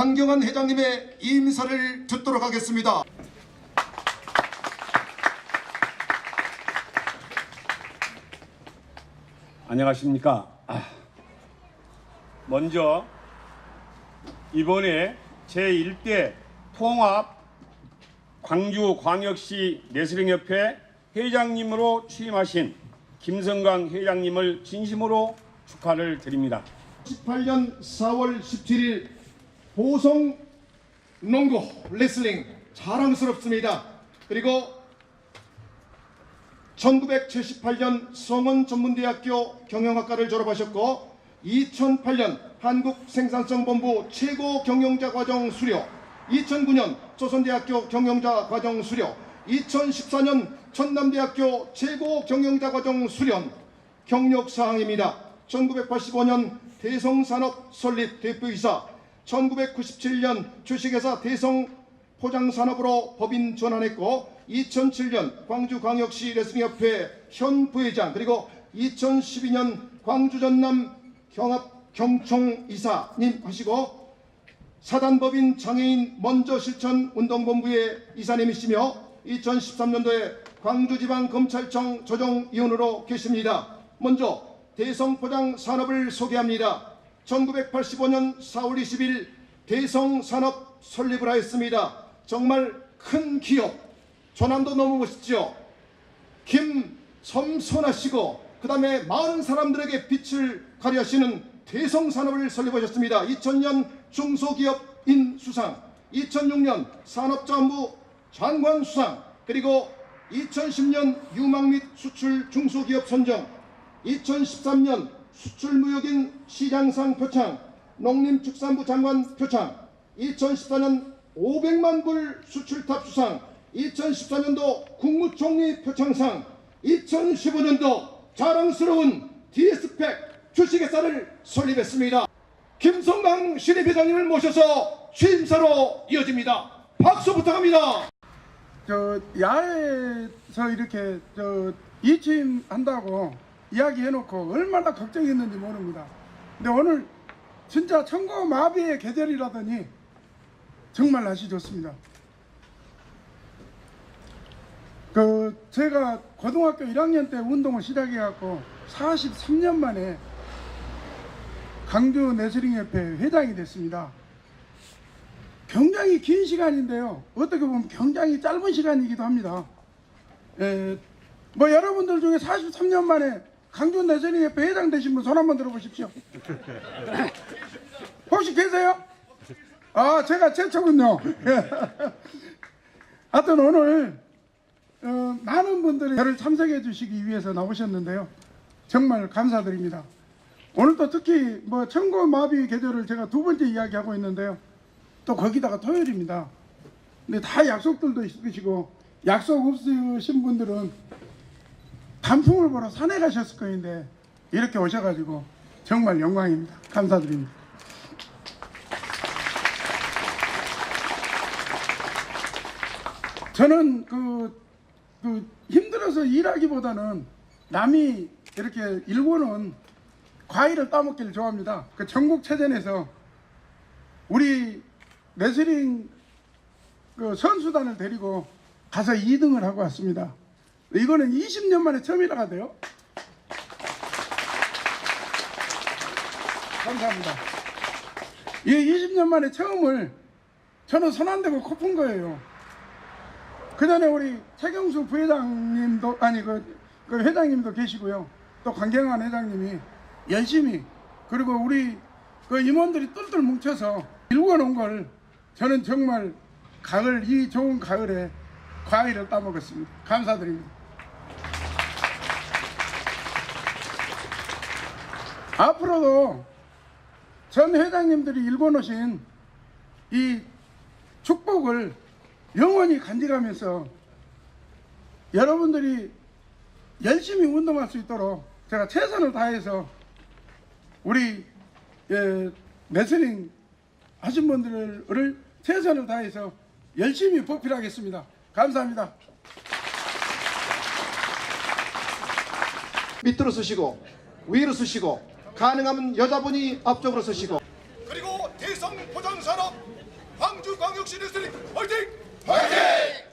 강경한 회장님의 인사를 듣도록 하겠습니다. 안녕하십니까. 아, 먼저 이번에 제1대 통합 광주광역시 레슬링협회 회장님으로 취임하신 김성강 회장님을 진심으로 축하를 드립니다. 18년 4월 17일 보성 농구 레슬링 자랑스럽습니다. 그리고 1978년 성원 전문대학교 경영학과를 졸업하셨고 2008년 한국생산성본부 최고 경영자 과정 수료 2009년 조선대학교 경영자 과정 수료 2014년 전남대학교 최고 경영자 과정 수련 경력 사항입니다. 1985년 대성산업 설립 대표이사 1997년 주식회사 대성 포장산업으로 법인 전환했고 2007년 광주광역시 레슬링협회 현 부회장 그리고 2012년 광주전남 경합 경총 이사님 하시고 사단법인 장애인 먼저 실천 운동본부의 이사님이시며 2013년도에 광주지방검찰청 조정위원으로 계십니다. 먼저 대성포장 산업을 소개합니다. 1985년 4월 20일 대성산업 설립을 하였습니다. 정말 큰 기업. 조남도 너무 멋있죠. 김섬선하시고 그 다음에 많은 사람들에게 빛을 가려하시는 대성산업을 설립하셨습니다. 2000년 중소기업인 수상, 2006년 산업자원부 장관 수상, 그리고 2010년 유망 및 수출 중소기업 선정, 2013년 수출무역인 시장상 표창, 농림축산부 장관 표창, 2014년 500만 불 수출탑 수상, 2014년도 국무총리 표창상, 2015년도 자랑스러운 DS팩 주식회사를 설립했습니다. 김성강 신입회장님을 모셔서 취임사로 이어집니다. 박수 부탁합니다. 저 야외에서 이렇게 저 이취임 한다고 이야기해놓고 얼마나 걱정했는지 모릅니다. 근데 오늘 진짜 천고 마비의 계절이라더니 정말 날씨 좋습니다. 그 제가 고등학교 1학년 때 운동을 시작해갖고 43년 만에 강주 레슬링협회 회장이 됐습니다. 굉장히 긴 시간인데요. 어떻게 보면 굉장히 짧은 시간이기도 합니다. 에, 뭐 여러분들 중에 43년 만에 강준 내선이협회 회장 되신 분 손 한번 들어보십시오. 혹시 계세요? 아, 제가 최초군요. 하여튼 오늘 어, 많은 분들이 저를 참석해 주시기 위해서 나오셨는데요. 정말 감사드립니다. 오늘 또 특히 뭐 청고마비 계절을 제가 두 번째 이야기하고 있는데요. 또 거기다가 토요일입니다. 근데 다 약속들도 있으시고 약속 없으신 분들은 단풍을 보러 산에 가셨을 거인데 이렇게 오셔가지고 정말 영광입니다. 감사드립니다. 저는 그, 그 힘들어서 일하기보다는 남이 이렇게 일본은 과일을 따먹기를 좋아합니다. 그 전국체전에서 우리 레슬링 그 선수단을 데리고 가서 2등을 하고 왔습니다. 이거는 20년 만에 처음이라 하대요. 감사합니다. 이 20년 만에 처음을 저는 손 안 대고 코푼 거예요. 그 전에 우리 최경수 부회장님도 아니 그, 그 회장님도 계시고요. 또 강경환 회장님이 열심히 그리고 우리 그 임원들이 똘똘 뭉쳐서 일궈 놓은 걸 저는 정말 가을 이 좋은 가을에 과일을 따먹었습니다. 감사드립니다. 앞으로도 전 회장님들이 일궈놓으신 이 축복을 영원히 간직하면서 여러분들이 열심히 운동할 수 있도록 제가 최선을 다해서 우리 예, 레슬링 하신 분들을 최선을 다해서 열심히 보필하겠습니다. 감사합니다. 밑으로 쓰시고 위로 쓰시고 가능하면 여자분이 앞쪽으로 서시고 그리고 대성 보장산업 광주광역시 뉴스리 화이팅! 화이팅!